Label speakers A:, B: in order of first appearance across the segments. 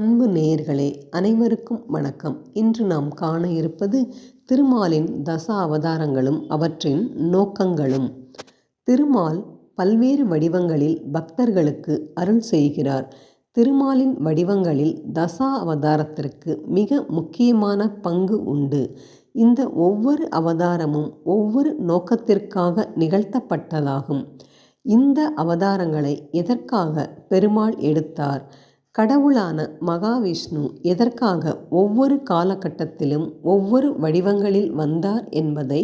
A: அன்பு நேயர்களே அனைவருக்கும் வணக்கம். இன்று நாம் காண இருப்பது திருமாலின் தச அவதாரங்களும் அவற்றின் நோக்கங்களும். திருமால் பல்வேறு வடிவங்களில் பக்தர்களுக்கு அருள் செய்கிறார். திருமாலின் வடிவங்களில் தசா அவதாரத்திற்கு மிக முக்கியமான பங்கு உண்டு. இந்த ஒவ்வொரு அவதாரமும் ஒவ்வொரு நோக்கத்திற்காக நிகழ்த்தப்பட்டதாகும். இந்த அவதாரங்களை எதற்காக பெருமாள் எடுத்தார்? கடவுளான மகாவிஷ்ணு எதற்காக ஒவ்வொரு காலகட்டத்திலும் ஒவ்வொரு வடிவங்களில் வந்தார் என்பதை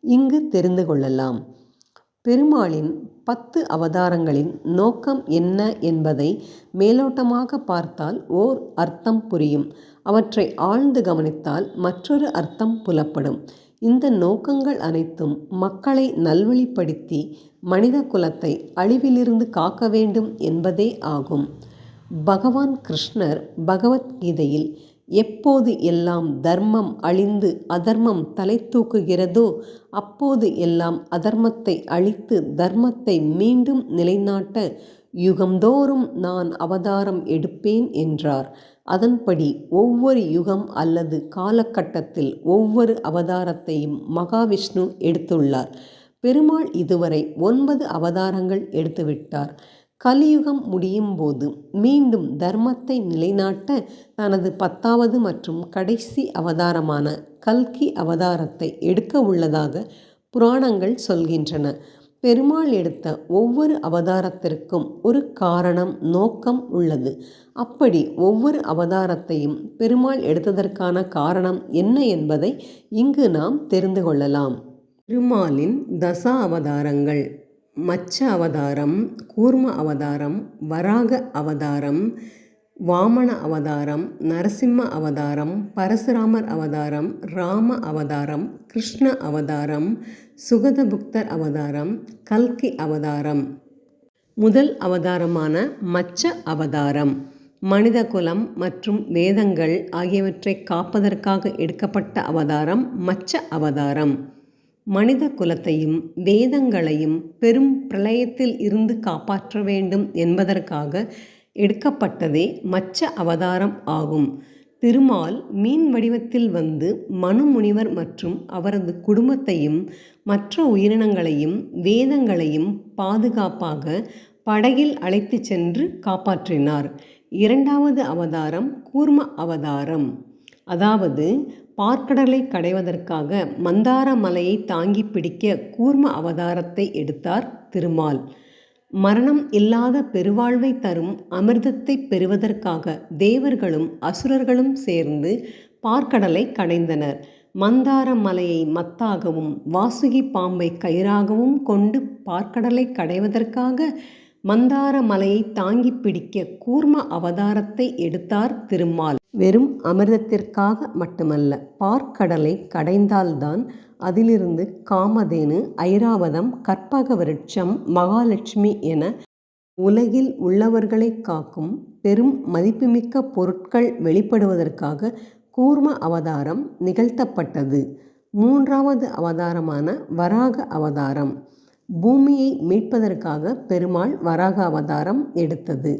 A: இங்கு தெரிந்து கொள்ளலாம். பெருமாளின் பத்து அவதாரங்களின் நோக்கம் என்ன என்பதை மேலோட்டமாக பார்த்தால் ஓர் அர்த்தம் புரியும். அவற்றை ஆழ்ந்து கவனித்தால் மற்றொரு அர்த்தம் புலப்படும். இந்த நோக்கங்கள் அனைத்தும் மக்களை நல்வழிப்படுத்தி மனித குலத்தை அழிவிலிருந்து காக்க வேண்டும் என்பதே ஆகும். பகவான் கிருஷ்ணர் பகவத்கீதையில் எப்போது எல்லாம் தர்மம் அழிந்து அதர்மம் தலை தூக்குகிறதோ அப்போது எல்லாம் அதர்மத்தை அழித்து தர்மத்தை மீண்டும் நிலைநாட்ட யுகந்தோறும் நான் அவதாரம் எடுப்பேன் என்றார். அதன்படி ஒவ்வொரு யுகம் அல்லது காலகட்டத்தில் ஒவ்வொரு அவதாரத்தையும் மகாவிஷ்ணு எடுத்துள்ளார். பெருமாள் இதுவரை ஒன்பது அவதாரங்கள் எடுத்துவிட்டார். கலியுகம் முடியும் போது மீண்டும் தர்மத்தை நிலைநாட்ட தனது பத்தாவது மற்றும் கடைசி அவதாரமான கல்கி அவதாரத்தை எடுக்க உள்ளதாக புராணங்கள் சொல்கின்றன. பெருமாள் எடுத்த ஒவ்வொரு அவதாரத்திற்கும் ஒரு காரணம் நோக்கம் உள்ளது. அப்படி ஒவ்வொரு அவதாரத்தையும் பெருமாள் எடுத்ததற்கான காரணம் என்ன என்பதை இங்கு நாம் தெரிந்து கொள்ளலாம். பெருமாளின் தசா அவதாரங்கள். மச்ச அவதாரம் கூர்ம அவதாரம் வராக அவதாரம் வாமன அவதாரம் நரசிம்ம அவதாரம் பரசுராமர் அவதாரம் ராம அவதாரம் கிருஷ்ண அவதாரம் சுகதபுக்தர் அவதாரம் கல்கி அவதாரம். முதல் அவதாரமான மச்ச அவதாரம் மனித குலம் மற்றும் வேதங்கள் ஆகியவற்றை காப்பதற்காக எடுக்கப்பட்ட அவதாரம் மச்ச அவதாரம். மனித குலத்தையும் வேதங்களையும் பெரும் பிரளயத்தில் இருந்து காப்பாற்ற வேண்டும் என்பதற்காக எடுக்கப்பட்டதே மச்ச அவதாரம் ஆகும். திருமால் மீன் வடிவத்தில் வந்து மனு முனிவர் மற்றும் அவரது குடும்பத்தையும் மற்ற உயிரினங்களையும் வேதங்களையும் பாதுகாப்பாக படகில் அழைத்து சென்று காப்பாற்றினார். இரண்டாவது அவதாரம் கூர்ம அவதாரம். அதாவது பார்க்கடலை கடைவதற்காக மந்தார மலையை தாங்கி பிடிக்க கூர்ம அவதாரத்தை எடுத்தார் திருமால். மரணம் இல்லாத பெருவாழ்வை தரும் அமிர்தத்தை பெறுவதற்காக தேவர்களும் அசுரர்களும் சேர்ந்து பார்க்கடலை கடைந்தனர். மந்தார மலையை மத்தாகவும் வாசுகி பாம்பை கயிறாகவும் கொண்டு பார்க்கடலை கடைவதற்காக மந்தார மலையை தாங்கி பிடிக்க கூர்ம அவதாரத்தை எடுத்தார் திருமால். வெறும் அமிர்தத்திற்காக மட்டுமல்ல பார்க்கடலை கடைந்தால்தான் அதிலிருந்து காமதேனு ஐராவதம் கற்பக விருட்சம் மகாலட்சுமி என உலகில் உள்ளவர்களை காக்கும் பெரும் மதிப்புமிக்க பொருட்கள் வெளிப்படுவதற்காக கூர்ம அவதாரம் நிகழ்த்தப்பட்டது. மூன்றாவது அவதாரமான வராக அவதாரம். பூமியை மீட்பதற்காக பெருமாள் வராக அவதாரம் எடுத்தது.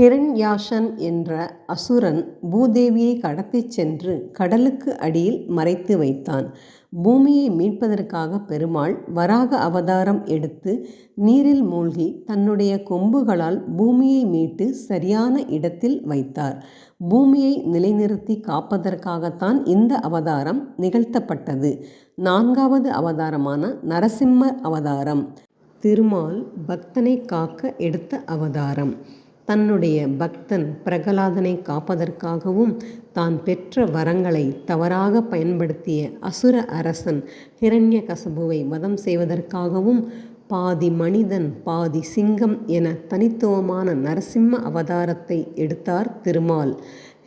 A: ஹிரண்யாஷன் என்ற அசுரன் பூதேவியை கடத்திச் சென்று கடலுக்கு அடியில் மறைத்து வைத்தான். பூமியை மீட்பதற்காக பெருமாள் வராக அவதாரம் எடுத்து நீரில் மூழ்கி தன்னுடைய கொம்புகளால் பூமியை மீட்டு சரியான இடத்தில் வைத்தார். பூமியை நிலைநிறுத்தி காப்பதற்காகத்தான் இந்த அவதாரம் நிகழ்த்தப்பட்டது. நான்காவது அவதாரமான நரசிம்மர் அவதாரம். திருமால் பக்தனை காக்க எடுத்த அவதாரம். தன்னுடைய பக்தன் பிரகலாதனை காப்பதற்காகவும் தான் பெற்ற வரங்களை தவறாக பயன்படுத்திய அசுர அரசன் ஹிரண்ய கசபுவை வதம் செய்வதற்காகவும் பாதி மனிதன் பாதி சிங்கம் என தனித்துவமான நரசிம்ம அவதாரத்தை எடுத்தார் திருமால்.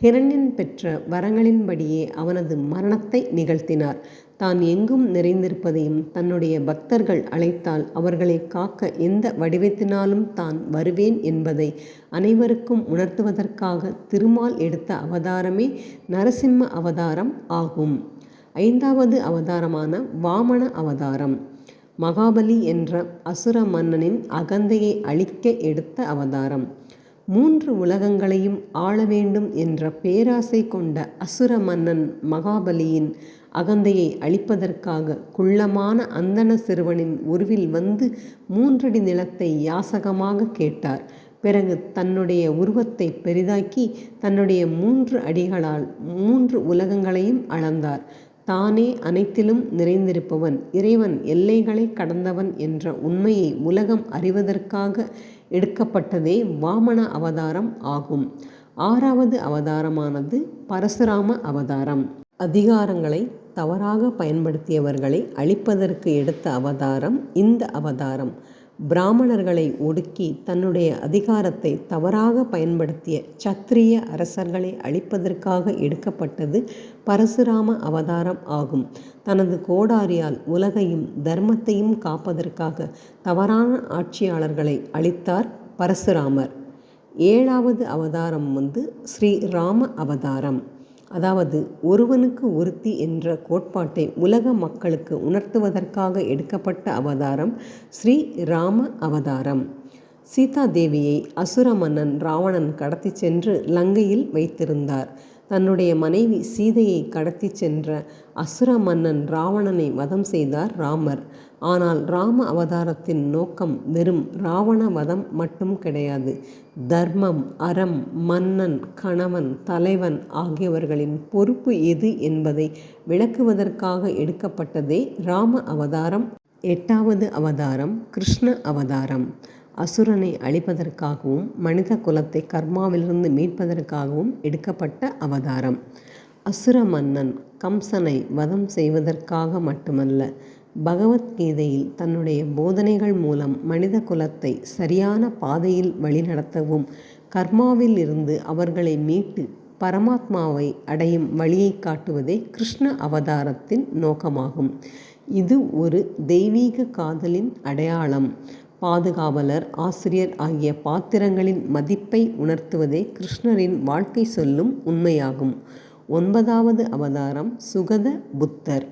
A: ஹிரண்யன் பெற்ற வரங்களின்படியே அவனது மரணத்தை நிகழ்த்தினார். தான் எங்கும் நிறைந்திருப்பதையும் தன்னுடைய பக்தர்கள் அழைத்தால் அவர்களை காக்க எந்த வடிவத்தினாலும் தான் வருவேன் என்பதை அனைவருக்கும் உணர்த்துவதற்காக திருமால் எடுத்த அவதாரமே நரசிம்ம அவதாரம் ஆகும். ஐந்தாவது அவதாரமான வாமன அவதாரம். மகாபலி என்ற அசுர மன்னனின் அகந்தையை அழிக்க எடுத்த அவதாரம். மூன்று உலகங்களையும் ஆள வேண்டும் என்ற பேராசை கொண்ட அசுர மன்னன் மகாபலியின் அகந்தையை அழிப்பதற்காக குள்ளமான அந்தண சிறுவனின் உருவில் வந்து மூன்றடி நிலத்தை யாசகமாக கேட்டார். பிறகு தன்னுடைய உருவத்தை பெரிதாக்கி தன்னுடைய மூன்று அடிகளால் மூன்று உலகங்களையும் அளந்தார். தானே அனைத்திலும் நிறைந்திருப்பவன் இறைவன் எல்லைகளை கடந்தவன் என்ற உண்மையை உலகம் அறிவதற்காக எடுக்கப்பட்டதே வாமன அவதாரம் ஆகும். ஆறாவது அவதாரமானது பரசுராம அவதாரம். அதிகாரங்களை தவறாக பயன்படுத்தியவர்களை அழிப்பதற்கு எடுத்த அவதாரம் இந்த அவதாரம். பிராமணர்களை ஒடுக்கி தன்னுடைய அதிகாரத்தை தவறாக பயன்படுத்திய சத்திரிய அரசர்களை அழிப்பதற்காக எடுக்கப்பட்டது பரசுராம அவதாரம் ஆகும். தனது கோடாரியால் உலகையும் தர்மத்தையும் காப்பதற்காக தவறான ஆட்சியாளர்களை அழித்தார் பரசுராமர். ஏழாவது அவதாரம் வந்து ஸ்ரீ ராம அவதாரம். அதாவது ஒருவனுக்கு ஒருத்தி என்ற கோட்பாட்டை உலக மக்களுக்கு உணர்த்துவதற்காக எடுக்கப்பட்ட அவதாரம் ஸ்ரீ ராம அவதாரம். சீதா தேவியை அசுர மன்னன் ராவணன் கடத்தி சென்று லங்கையில் வைத்திருந்தார். தன்னுடைய மனைவி சீதையை கடத்தி சென்ற அசுர மன்னன் ராவணனை வதம் செய்தார் ராமர். ஆனால் ராம அவதாரத்தின் நோக்கம் வெறும் ராவண வதம் மட்டும் கிடையாது. தர்மம் அறம் மன்னன் கணவன் தலைவன் ஆகியவர்களின் பொறுப்பு எது என்பதை விளக்குவதற்காக எடுக்கப்பட்டதே ராம அவதாரம். எட்டாவது அவதாரம் கிருஷ்ண அவதாரம். அசுரனை அழிப்பதற்காகவும் மனித குலத்தை கர்மாவிலிருந்து மீட்பதற்காகவும் எடுக்கப்பட்ட அவதாரம். அசுர மன்னன் கம்சனை வதம் செய்வதற்காக மட்டுமல்ல பகவத்கீதையில் தன்னுடைய போதனைகள் மூலம் மனித குலத்தை சரியான பாதையில் வழிநடத்தவும் கர்மாவில் இருந்து அவர்களை மீட்டு பரமாத்மாவை அடையும் வழியை காட்டுவதே கிருஷ்ண அவதாரத்தின் நோக்கமாகும். இது ஒரு தெய்வீக காதலின் அடையாளம். பாதுகாவலர் ஆசிரியர் ஆகிய பாத்திரங்களின் மதிப்பை உணர்த்துவதே கிருஷ்ணரின் வாழ்க்கை சொல்லும் உண்மையாகும். ஒன்பதாவது அவதாரம் சுகத புத்தர்.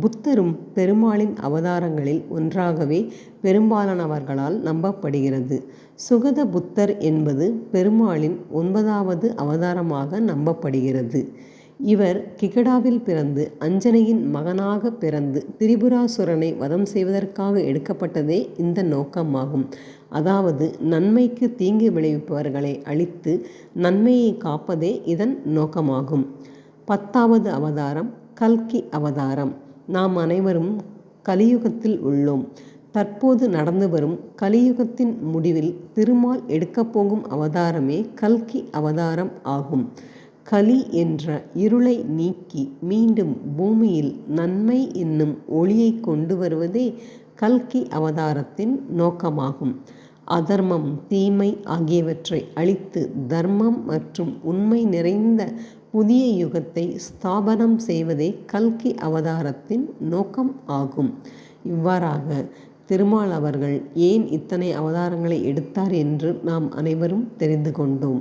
A: புத்தரும் பெருமாளின் அவதாரங்களில் ஒன்றாகவே பெரும்பாலானவர்களால் நம்பப்படுகிறது. சுகத புத்தர் என்பது பெருமாளின் ஒன்பதாவது அவதாரமாக நம்பப்படுகிறது. இவர் கிகடாவில் பிறந்து அஞ்சனையின் மகனாக பிறந்து திரிபுராசுரனை வதம் செய்வதற்காக எடுக்கப்பட்டதே இந்த நோக்கமாகும். அதாவது நன்மைக்கு தீங்கு விளைவிப்பவர்களை அழித்து நன்மையை காப்பதே இதன் நோக்கமாகும். பத்தாவது அவதாரம் கல்கி அவதாரம். நாம் அனைவரும் கலியுகத்தில் உள்ளோம். தற்போது நடந்து வரும் கலியுகத்தின் முடிவில் திருமால் எடுக்கப் போகும் அவதாரமே கல்கி அவதாரம் ஆகும். கலி என்ற இருளை நீக்கி மீண்டும் பூமியில் நன்மை என்னும் ஒளியை கொண்டு வருவதே கல்கி அவதாரத்தின் நோக்கமாகும். அதர்மம் தீமை ஆகியவற்றை அழித்து தர்மம் மற்றும் உண்மை நிறைந்த புதிய யுகத்தை ஸ்தாபனம் செய்வதே கல்கி அவதாரத்தின் நோக்கம் ஆகும். இவ்வாறாக திருமால் அவர்கள் ஏன் இத்தனை அவதாரங்களை எடுத்தார் என்று நாம் அனைவரும் தெரிந்து கொண்டோம்.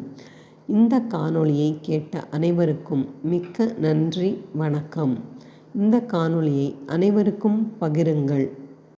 A: இந்த காணொளியை கேட்ட அனைவருக்கும் மிக்க நன்றி வணக்கம். இந்த காணொளியை அனைவருக்கும் பகிருங்கள்.